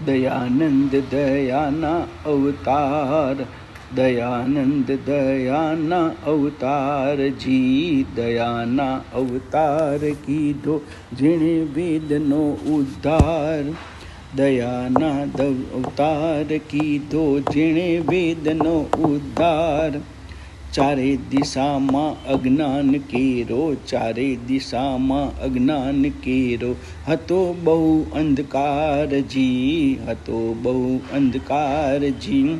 દયાનંદ દયાના અવતાર દયાનંદ દયાના અવતારજી દયાના અવતાર કીધો જેણે વેદનો ઉદ્ધાર દયાના અવતાર કીધો જેણે વેદનો ઉદ્ધાર ચારે દિશામાં અજ્ઞાન કેરો, ચારે દિશામાં અજ્ઞાન કેરો. હતો બહુ અંધકારજી, હતો બહુ અંધકારજી.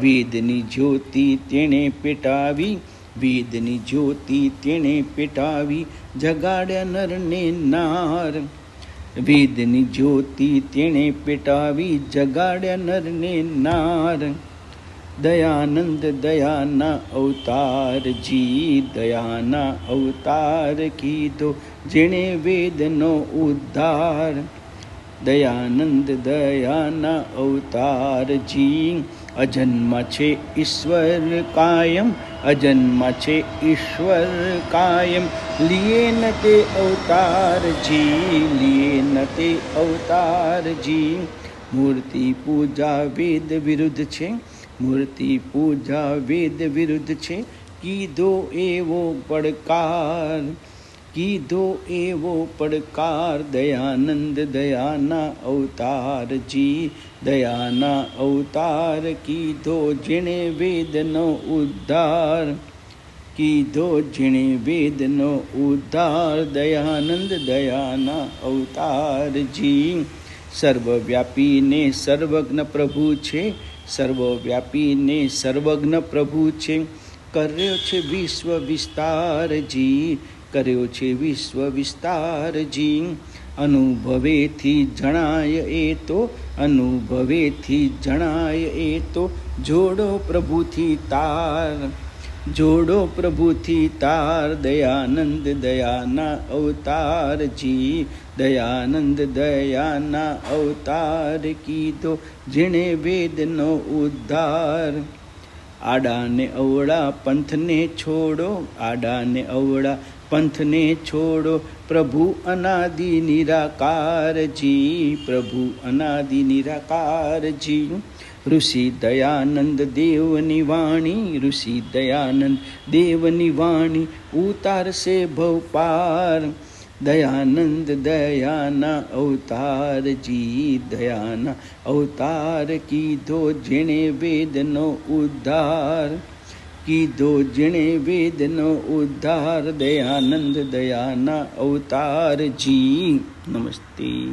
વેદની જ્યોતિ તેણે પેટાવી, વેદની જ્યોતિ તેણે પેટાવી, જગાડ્યા નરને નાર. વેદની જ્યોતિ તેણે પેટાવી, જગાડ્યા નરને નાર. દયાનંદ દયાના અવતારજી દયાના અવતાર કીધો જેણે વેદનો ઉદ્ધાર દયાનંદ દયાના અવતારજી અજન્મ છે ઈશ્વર કાયમ અજન્મ છે ઈશ્વર કાયમ લીએ ન તે અવતારજી લીએ ન તે અવતારજી મૂર્તિ પૂજા વેદ વિરુદ્ધ છે મૂર્તિ પૂજા વેદ વિરુદ્ધ છે. કીધો એવો પડકાર, કીધો એવો પડકાર, દયાનંદ દયાના અવતારજી, દયાના અવતાર કીધો જેણે વેદનો ઉદ્ધાર, કીધો જેણે વેદનો ઉદ્ધાર, દયાનંદ દયાના અવતારજી. સર્વવ્યાપીને સર્વજ્ઞ પ્રભુ છે. સર્વવ્યાપીને સર્વજ્ઞ પ્રભુ છે. કર્યો છે વિશ્વ વિસ્તારજી. કર્યો છે વિશ્વ વિસ્તારજી. અનુભવેથી જણાય એ તો, અનુભવેથી જણાય એ તો. જોડો પ્રભુથી તાર. જોડો પ્રભુથી તાર, દયાનંદ દયાના અવતારજી દયાનંદ દયાના અવતાર કીધો, જેણે વેદનો ઉદ્ધાર. આડાને અવળા પંથને છોડો, આડાને અવળા પંથને છોડો પ્રભુ અનાદિ નિરાકારજી પ્રભુ અનાદિ નિરાકારજી ઋષિ દયાનંદ દેવની વાણી, ઋષિ દયાનંદ દેવની વાણી ઉતારશે ભવપાર. દયાનંદ દયાના અવતારજી દયાના અવતાર કીધો જેણે વેદનો ઉદ્ધાર. કીધો જેણે વેદનો ઉદ્ધાર દયાનંદ દયાના અવતારજી. નમસ્તે.